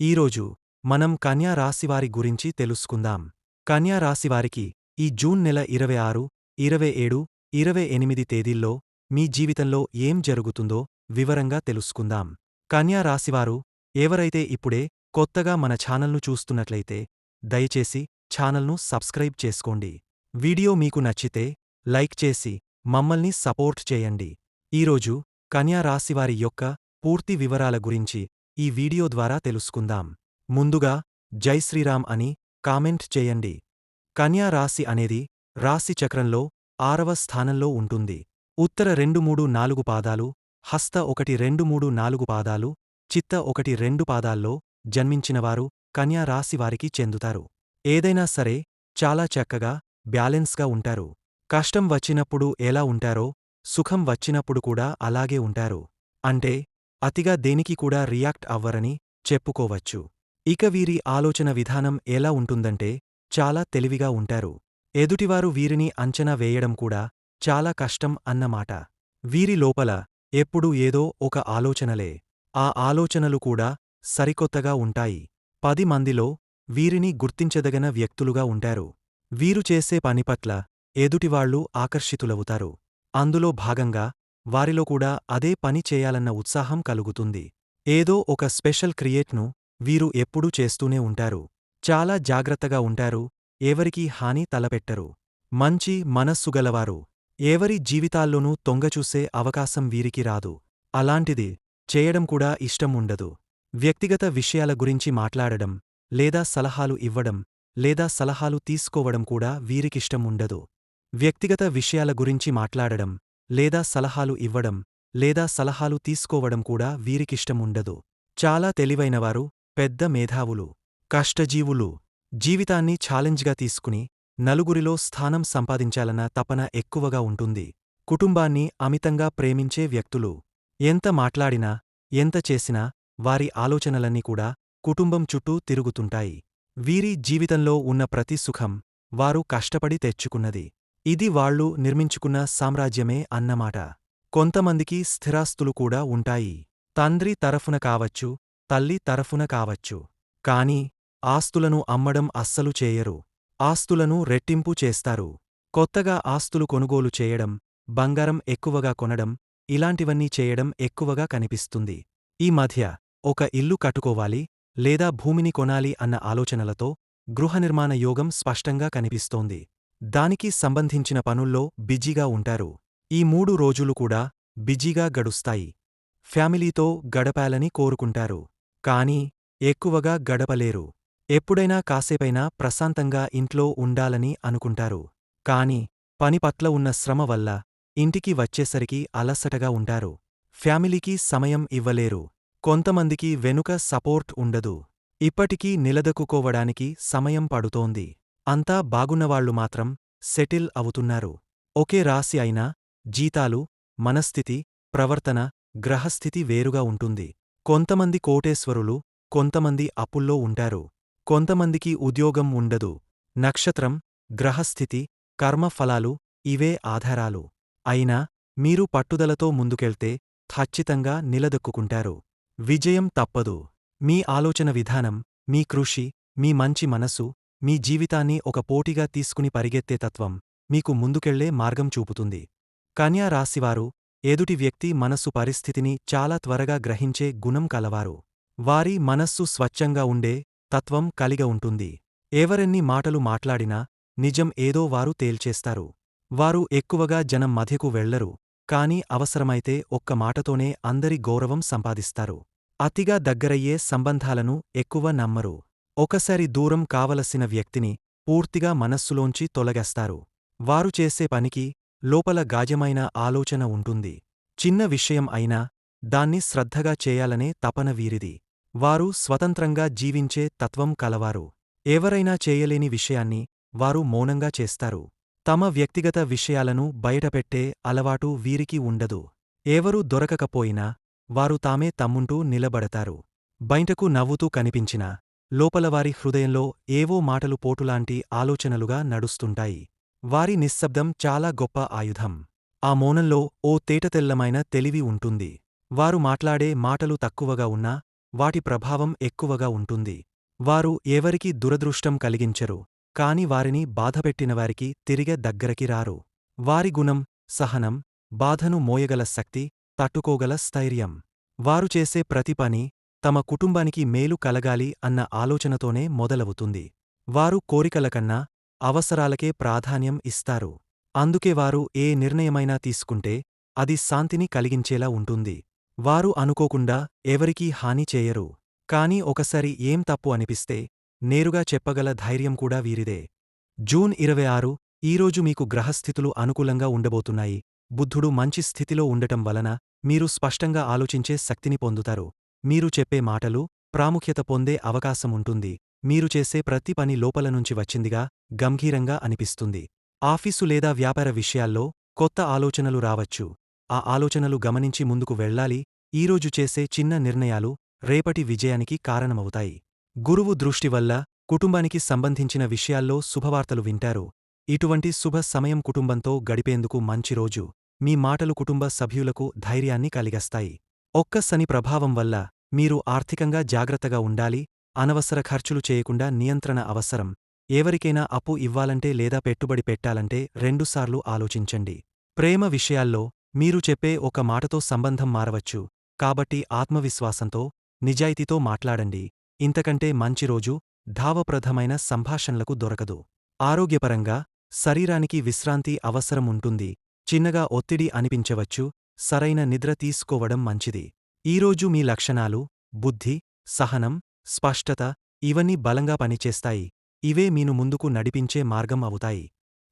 ఈరోజు మనం కన్యా రాశివారి గురించి తెలుసుకుందాం. కన్యా రాశివారికి ఈ జూన్ నెల ఇరవై ఆరు ఇరవై ఏడు ఇరవై ఎనిమిది తేదీల్లో మీ జీవితంలో ఏం జరుగుతుందో వివరంగా తెలుసుకుందాం. కన్యా రాశివారు ఎవరైతే ఇప్పుడే కొత్తగా మన ఛానల్ను చూస్తున్నట్లయితే దయచేసి ఛానల్ను సబ్స్క్రైబ్ చేసుకోండి. వీడియో మీకు నచ్చితే లైక్ చేసి మమ్మల్ని సపోర్ట్ చేయండి. ఈరోజు కన్యా రాశివారి యొక్క పూర్తి వివరాల గురించి ఈ వీడియో ద్వారా తెలుసుకుందాం. ముందుగా జై శ్రీరామ్ అని కామెంట్ చేయండి. కన్యా రాశి అనేది రాశి చక్రంలో ఆరవ స్థానంలో ఉంటుంది. ఉత్తర రెండు మూడు నాలుగు పాదాలు హస్త ఒకటి రెండు మూడు నాలుగు పాదాలు చిత్త ఒకటి రెండు పాదాల్లో జన్మించినవారు కన్యా రాశి వారికి చెందుతారు. ఏదైనా సరే చాలా చక్కగా బ్యాలెన్స్గా ఉంటారు. కష్టం వచ్చినప్పుడు ఎలా ఉంటారో సుఖం వచ్చినప్పుడు కూడా అలాగే ఉంటారు. అంటే అతిగా దేనికి కూడా రియాక్ట్ అవ్వరని చెప్పుకోవచ్చు. ఇక వీరి ఆలోచన విధానం ఎలా ఉంటుందంటే చాలా తెలివిగా ఉంటారు. ఎదుటివారు వీరిని అంచనా వేయడం కూడా చాలా కష్టం అన్నమాట. వీరి లోపల ఎప్పుడూ ఏదో ఒక ఆలోచనలే. ఆ ఆలోచనలు కూడా సరికొత్తగా ఉంటాయి. పది మందిలో వీరిని గుర్తించదగిన వ్యక్తులుగా ఉంటారు. వీరు చేసే పనిపట్ల ఎదుటివాళ్ళు ఆకర్షితులవుతారు. అందులో భాగంగా వారిలో కూడా అదే పని చేయాలన్న ఉత్సాహం కలుగుతుంది. ఏదో ఒక స్పెషల్ క్రియేట్ను వీరు ఎప్పుడూ చేస్తూనే ఉంటారు. చాలా జాగ్రత్తగా ఉంటారు. ఎవరికీ హాని తలపెట్టరు. మంచి మనస్సుగలవారు ఎవరి జీవితాల్లోనూ తొంగచూసే అవకాశం వీరికి రాదు. అలాంటిది చేయడం కూడా ఇష్టం ఉండదు. వ్యక్తిగత విషయాల గురించి మాట్లాడడం లేదా సలహాలు ఇవ్వడం లేదా సలహాలు తీసుకోవడం కూడా వీరికిష్టం ఉండదు. వ్యక్తిగత విషయాల గురించి మాట్లాడడం లేదా సలహాలు ఇవ్వడం లేదా సలహాలు తీసుకోవడం కూడా వీరికిష్టం ఉండదు చాలా తెలివైనవారు పెద్ద మేధావులు కష్టజీవులు జీవితాన్ని ఛాలెంజ్గా తీసుకుని నలుగురిలో స్థానం సంపాదించాలన్న తపన ఎక్కువగా ఉంటుంది. కుటుంబాన్ని అమితంగా ప్రేమించే వ్యక్తులు ఎంత మాట్లాడినా ఎంత చేసినా వారి ఆలోచనలన్నీ కూడా కుటుంబం చుట్టూ తిరుగుతుంటాయి. వీరి జీవితంలో ఉన్న ప్రతి సుఖం వారు కష్టపడి తెచ్చుకున్నది. ఇది వాళ్ళు నిర్మించుకున్న సామ్రాజ్యమే అన్నమాట. కొంతమందికి స్థిరాస్తులు కూడా ఉంటాయి. తండ్రి తరఫున కావచ్చు తల్లి తరఫున కావచ్చు. కాని ఆస్తులను అమ్మడం అస్సలు చేయరు. ఆస్తులను రెట్టింపు చేస్తారు. కొత్తగా ఆస్తులు కొనుగోలు చేయడం బంగారం ఎక్కువగా కొనడం ఇలాంటివన్నీ చేయడం ఎక్కువగా కనిపిస్తుంది. ఈ మధ్య ఒక ఇల్లు కట్టుకోవాలి లేదా భూమిని కొనాలి అన్న ఆలోచనలతో గృహనిర్మాణ యోగం స్పష్టంగా కనిపిస్తోంది. దానికి సంబంధించిన పనుల్లో బిజీగా ఉంటారు. ఈ మూడు రోజులు కూడా బిజీగా గడుస్తాయి. ఫ్యామిలీతో గడపాలని కోరుకుంటారు. కానీ ఎక్కువగా గడపలేరు. ఎప్పుడైనా కాసేపైనా ప్రశాంతంగా ఇంట్లో ఉండాలని అనుకుంటారు. కాని పని పట్ల ఉన్న శ్రమ వల్ల ఇంటికి వచ్చేసరికి అలసటగా ఉంటారు. ఫ్యామిలీకి సమయం ఇవ్వలేరు. కొంతమందికి వెనుక సపోర్ట్ ఉండదు. ఇప్పటికీ నిలదొక్కుకోవడానికి సమయం పడుతోంది. అంతా బాగున్నవాళ్ళు మాత్రం సెటిల్ అవుతున్నారు. ఒకే రాశి అయినా జీతాలు మనస్థితి ప్రవర్తన గ్రహస్థితి వేరుగా ఉంటుంది. కొంతమంది కోటేశ్వరులు కొంతమంది అప్పుల్లో ఉంటారు. కొంతమందికి ఉద్యోగం ఉండదు. నక్షత్రం గ్రహస్థితి కర్మఫలాలు ఇవే ఆధారాలు. అయినా మీరు పట్టుదలతో ముందుకెళ్తే ఖచ్చితంగా నిలదొక్కుంటారు విజయం తప్పదు. మీ ఆలోచన విధానం మీ కృషి మీ మంచి మనసు మీ జీవితాన్ని ఒక పోటీగా తీసుకుని పరిగెత్తే తత్వం మీకు ముందుకెళ్ళే మార్గం చూపుతుంది. కన్యా రాశివారు ఎదుటి వ్యక్తి మనస్సు పరిస్థితిని చాలా త్వరగా గ్రహించే గుణం కలవారు. వారి మనస్సు స్వచ్ఛంగా ఉండే తత్వం కలిగ ఉంటుంది. ఎవరెన్ని మాటలు మాట్లాడినా నిజం ఏదో వారు తేల్చేస్తారు. వారు ఎక్కువగా జనం మధ్యకు వెళ్ళరు కాని అవసరమైతే ఒక్క మాటతోనే అందరి గౌరవం సంపాదిస్తారు. అతిగా దగ్గరయ్యే సంబంధాలను ఎక్కువ నమ్మరు. ఒకసారి దూరం కావలసిన వ్యక్తిని పూర్తిగా మనస్సులోంచి తొలగేస్తారు. వారు చేసే పనికి లోపల గాజమైన ఆలోచన ఉంటుంది. చిన్న విషయం అయినా దాన్ని శ్రద్ధగా చేయాలనే తపన వీరిది. వారు స్వతంత్రంగా జీవించే తత్వం కలవారు. ఎవరైనా చేయలేని విషయాన్ని వారు మౌనంగా చేస్తారు. తమ వ్యక్తిగత విషయాలను బయటపెట్టే అలవాటు వీరికి ఉండదు. ఎవరూ దొరకకపోయినా వారు తామే తమ్ముంటూ నిలబడతారు. బయటకు నవ్వుతూ కనిపించినా లోపలవారి హృదయంలో ఏవో మాటలు పోటులాంటి ఆలోచనలుగా నడుస్తుంటాయి. వారి నిశ్శబ్దం చాలా గొప్ప ఆయుధం. ఆ మౌనంలో ఓ తేటతెల్లమైన తెలివి ఉంటుంది. వారు మాట్లాడే మాటలు తక్కువగా ఉన్నా వాటి ప్రభావం ఎక్కువగా ఉంటుంది. వారు ఎవరికీ దురదృష్టం కలిగించరు కాని వారిని బాధపెట్టినవారికి తిరిగే దగ్గరకి రారు. వారి గుణం సహనం బాధను మోయగల శక్తి తట్టుకోగల స్థైర్యం. వారు చేసే ప్రతి పని తమ కుటుంబానికి మేలు కలగాలి అన్న ఆలోచనతోనే మొదలవుతుంది. వారు కోరికలకన్నా అవసరాలకే ప్రాధాన్యం ఇస్తారు. అందుకే వారు ఏ నిర్ణయమైనా తీసుకుంటే అది శాంతిని కలిగించేలా ఉంటుంది. వారు అనుకోకుండా ఎవరికీ హాని చేయరు. కాని ఒకసారి ఏం తప్పు అనిపిస్తే నేరుగా చెప్పగల ధైర్యం కూడా వీరిదే. జూన్ ఇరవై ఆరు ఈరోజు మీకు గ్రహస్థితులు అనుకూలంగా ఉండబోతున్నాయి. బుద్ధుడు మంచి స్థితిలో ఉండటం వలన మీరు స్పష్టంగా ఆలోచించే శక్తిని పొందుతారు. మీరు చెప్పే మాటలు ప్రాముఖ్యత పొందే అవకాశముంటుంది. మీరు చేసే ప్రతి పని లోపల నుంచి వచ్చిందిగా గంభీరంగా అనిపిస్తుంది. ఆఫీసు లేదా వ్యాపార విషయాల్లో కొత్త ఆలోచనలు రావచ్చు. ఆ ఆలోచనలు గమనించి ముందుకు వెళ్ళాలి ఈరోజు చేసే చిన్న నిర్ణయాలు రేపటి విజయానికి కారణమవుతాయి. గురువు దృష్టి వల్ల కుటుంబానికి సంబంధించిన విషయాల్లో శుభవార్తలు వింటారు. ఇటువంటి శుభ సమయం కుటుంబంతో గడిపేందుకు మంచి రోజు. మీ మాటలు కుటుంబ సభ్యులకు ధైర్యాన్ని కలిగస్తాయి. ఒక్క శని ప్రభావం వల్ల మీరు ఆర్థికంగా జాగ్రత్తగా ఉండాలి అనవసర ఖర్చులు చేయకుండా నియంత్రణ అవసరం. ఎవరికైనా అప్పు ఇవ్వాలంటే లేదా పెట్టుబడి పెట్టాలంటే రెండుసార్లు ఆలోచించండి. ప్రేమ విషయాల్లో మీరు చెప్పే ఒక మాటతో సంబంధం మారవచ్చు. కాబట్టి ఆత్మవిశ్వాసంతో నిజాయితీతో మాట్లాడండి. ఇంతకంటే మంచి రోజు ధావప్రదమైన సంభాషణలకు దొరకదు. ఆరోగ్యపరంగా శరీరానికి విశ్రాంతి అవసరం ఉంటుంది. చిన్నగా ఒత్తిడి అనిపించవచ్చు సరైన నిద్ర తీసుకోవడం మంచిది. ఈరోజు మీ లక్షణాలు బుద్ధి సహనం స్పష్టత ఇవన్నీ బలంగా పనిచేస్తాయి. ఇవే మీను ముందుకు నడిపించే మార్గం అవుతాయి.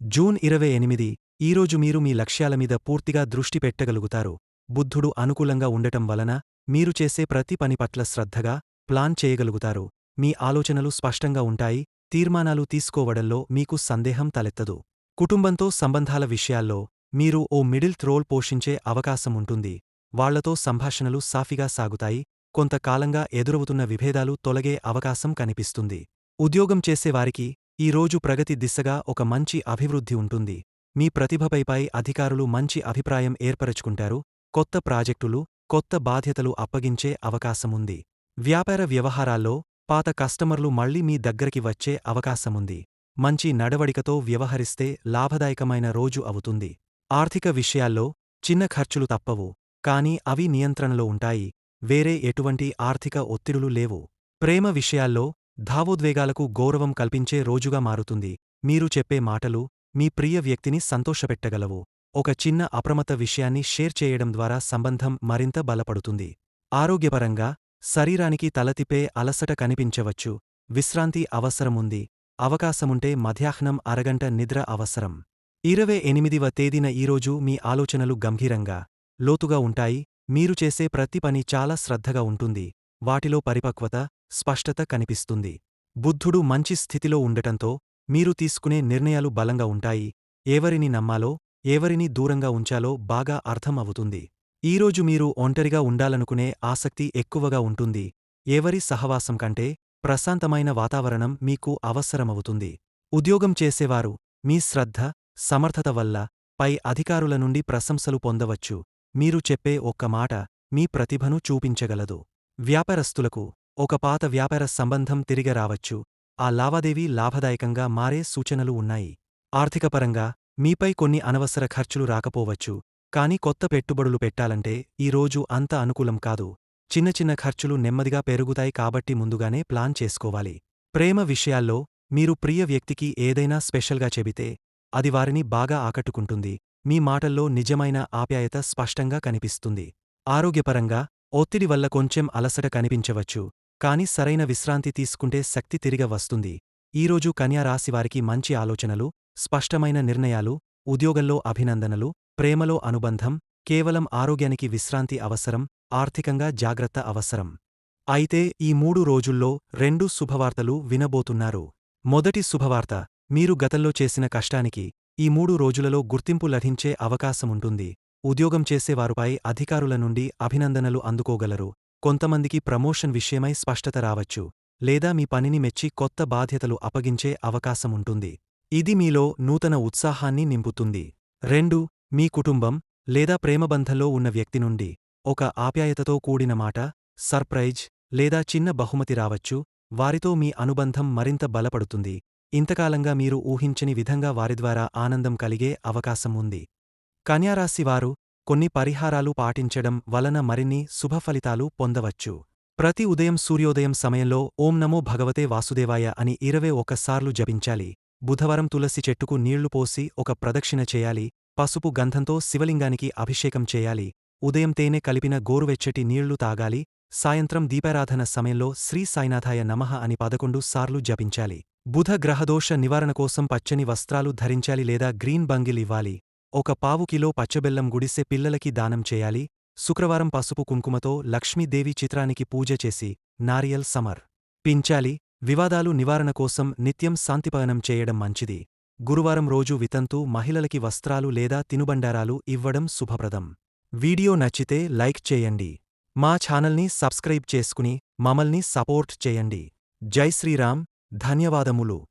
జూన్ ఇరవై ఎనిమిది ఈరోజు మీరు మీ లక్ష్యాల మీద పూర్తిగా దృష్టి పెట్టగలుగుతారు. బుద్ధుడు అనుకూలంగా ఉండటం వలన మీరు చేసే ప్రతి పని పట్ల శ్రద్ధగా ప్లాన్ చేయగలుగుతారు. మీ ఆలోచనలు స్పష్టంగా ఉంటాయి. తీర్మానాలు తీసుకోవడంలో మీకు సందేహం తలెత్తదు. కుటుంబంతో సంబంధాల విషయాల్లో మీరు ఓ మిడిల్ త్రోల్ పోషించే అవకాశముంటుంది వాళ్ళతో సంభాషణలు సాఫీగా సాగుతాయి. కొంతకాలంగా ఎదురవుతున్న విభేదాలు తొలగే అవకాశం కనిపిస్తుంది. ఉద్యోగం చేసేవారికి ఈ రోజు ప్రగతి దిశగా ఒక మంచి అభివృద్ధి ఉంటుంది. మీ ప్రతిభపైపై అధికారులు మంచి అభిప్రాయం ఏర్పరచుకుంటారు. కొత్త ప్రాజెక్టులు కొత్త బాధ్యతలు అప్పగించే అవకాశముంది వ్యాపార వ్యవహారాల్లో పాత కస్టమర్లు మళ్ళీ మీ దగ్గరికి వచ్చే అవకాశముంది మంచి నడవడికతో వ్యవహరిస్తే లాభదాయకమైన రోజు అవుతుంది. ఆర్థిక విషయాల్లో చిన్న ఖర్చులు తప్పవు కాని అవి నియంత్రణలో ఉంటాయి. వేరే ఎటువంటి ఆర్థిక ఒత్తిడులు లేవు. ప్రేమ విషయాల్లో భావోద్వేగాలకు గౌరవం కల్పించే రోజుగా మారుతుంది. మీరు చెప్పే మాటలు మీ ప్రియ వ్యక్తిని సంతోషపెట్టగలవు. ఒక చిన్న అప్రమత్త విషయాన్ని షేర్ చేయడం ద్వారా సంబంధం మరింత బలపడుతుంది. ఆరోగ్యపరంగా శరీరానికి తలతిపే అలసట కనిపించవచ్చు. విశ్రాంతి అవసరముంది. అవకాశముంటే మధ్యాహ్నం అరగంట నిద్ర అవసరం. ఇరవై ఎనిమిదివ తేదీన ఈరోజు మీ ఆలోచనలు గంభీరంగా లోతుగా ఉంటాయి మీరు చేసే ప్రతి పని చాలా శ్రద్ధగా ఉంటుంది వాటిలో పరిపక్వత స్పష్టత కనిపిస్తుంది. బుద్ధుడు మంచి స్థితిలో ఉండటంతో మీరు తీసుకునే నిర్ణయాలు బలంగా ఉంటాయి ఎవరిని నమ్మాలో ఎవరిని దూరంగా ఉంచాలో బాగా అర్థం అవుతుంది. ఈరోజు మీరు ఒంటరిగా ఉండాలనుకునే ఆసక్తి ఎక్కువగా ఉంటుంది ఎవరి సహవాసం కంటే ప్రశాంతమైన వాతావరణం మీకు అవసరమవుతుంది. ఉద్యోగం చేసేవారు మీ శ్రద్ధ సమర్థత వల్ల పై అధికారుల నుండి ప్రశంసలు పొందవచ్చు. మీరు చెప్పే ఒక్క మాట మీ ప్రతిభను చూపించగలదు. వ్యాపారస్తులకు ఒక పాత వ్యాపార సంబంధం తిరిగి రావచ్చు. ఆ లావాదేవీ లాభదాయకంగా మారే సూచనలు ఉన్నాయి. ఆర్థికపరంగా మీపై కొన్ని అనవసర ఖర్చులు రాకపోవచ్చు. కాని కొత్త పెట్టుబడులు పెట్టాలంటే ఈ రోజు అంత అనుకూలం కాదు. చిన్న చిన్న ఖర్చులు నెమ్మదిగా పెరుగుతాయి కాబట్టి ముందుగానే ప్లాన్ చేసుకోవాలి. ప్రేమ విషయాల్లో మీరు ప్రియ వ్యక్తికి ఏదైనా స్పెషల్గా చెబితే అది వారిని బాగా ఆకట్టుకుంటుంది. మీ మాటల్లో నిజమైన ఆప్యాయత స్పష్టంగా కనిపిస్తుంది. ఆరోగ్యపరంగా ఒత్తిడి వల్ల కొంచెం అలసట కనిపించవచ్చు కాని సరైన విశ్రాంతి తీసుకుంటే శక్తి తిరిగ వస్తుంది. ఈరోజు కన్యారాశివారికి మంచి ఆలోచనలు స్పష్టమైన నిర్ణయాలు ఉద్యోగంలో అభినందనలు ప్రేమలో అనుబంధం కేవలం ఆరోగ్యానికి విశ్రాంతి అవసరం ఆర్థికంగా జాగ్రత్త అవసరం. అయితే ఈ మూడు రోజుల్లో రెండు శుభవార్తలు వినబోతున్నారు. మొదటి శుభవార్త మీరు గతంలో చేసిన కష్టానికి ఈ మూడు రోజులలో గుర్తింపు లభించే అవకాశముంటుంది. ఉద్యోగం చేసేవారుపై అధికారుల నుండి అభినందనలు అందుకోగలరు. కొంతమందికి ప్రమోషన్ విషయమై స్పష్టత రావచ్చు. లేదా మీ పనిని మెచ్చి కొత్త బాధ్యతలు అప్పగించే అవకాశముంటుంది. ఇది మీలో నూతన ఉత్సాహాన్ని నింపుతుంది. రెండు మీ కుటుంబం లేదా ప్రేమబంధంలో ఉన్న వ్యక్తి నుండి ఒక ఆప్యాయతతో కూడిన మాట సర్ప్రైజ్ లేదా చిన్న బహుమతి రావచ్చు. వారితో మీ అనుబంధం మరింత బలపడుతుంది. ఇంతకాలంగా మీరు ఊహించని విధంగా వారి ద్వారా ఆనందం కలిగే అవకాశం ఉంది. కన్యారాశివారు కొన్ని పరిహారాలు పాటించడం వలన మరిన్ని శుభఫలితాలు పొందవచ్చు. ప్రతి ఉదయం సూర్యోదయం సమయంలో ఓం నమో భగవతే వాసుదేవాయ అని ఇరవై ఒక్కసార్లు జపించాలి. బుధవారం తులసి చెట్టుకు నీళ్ళు పోసి ఒక ప్రదక్షిణ చేయాలి. పసుపు గంధంతో శివలింగానికి అభిషేకం చేయాలి. ఉదయం తేనె కలిపిన గోరువెచ్చటి నీళ్ళు తాగాలి. సాయంత్రం దీపారాధన సమయంలో శ్రీ సాయినాథాయ నమః అని పదకొండు సార్లు జపించాలి. బుధ గ్రహదోష నివారణ కోసం పచ్చని వస్త్రాలు ధరించాలి లేదా గ్రీన్ బంగిల్ ఇవ్వాలి. ఒక పావు కిలో పచ్చబెల్లం గుడిసె పిల్లలకి దానం చేయాలి. శుక్రవారం పసుపు కుంకుమతో లక్ష్మీదేవి చిత్రానికి పూజ చేసి నారియల్ సమర్. పించాలి. వివాదాలు నివారణ కోసం నిత్యం శాంతిపయనం చేయడం మంచిది. గురువారం రోజు వితంతు మహిళలకి వస్త్రాలు లేదా తినుబండారాలు ఇవ్వడం శుభప్రదం. వీడియో నచ్చితే లైక్ చేయండి. మా ఛానల్ని సబ్స్క్రైబ్ చేసుకుని మమల్ని సపోర్ట్ చేయండి. జై శ్రీరామ్. ధన్యవాదములు.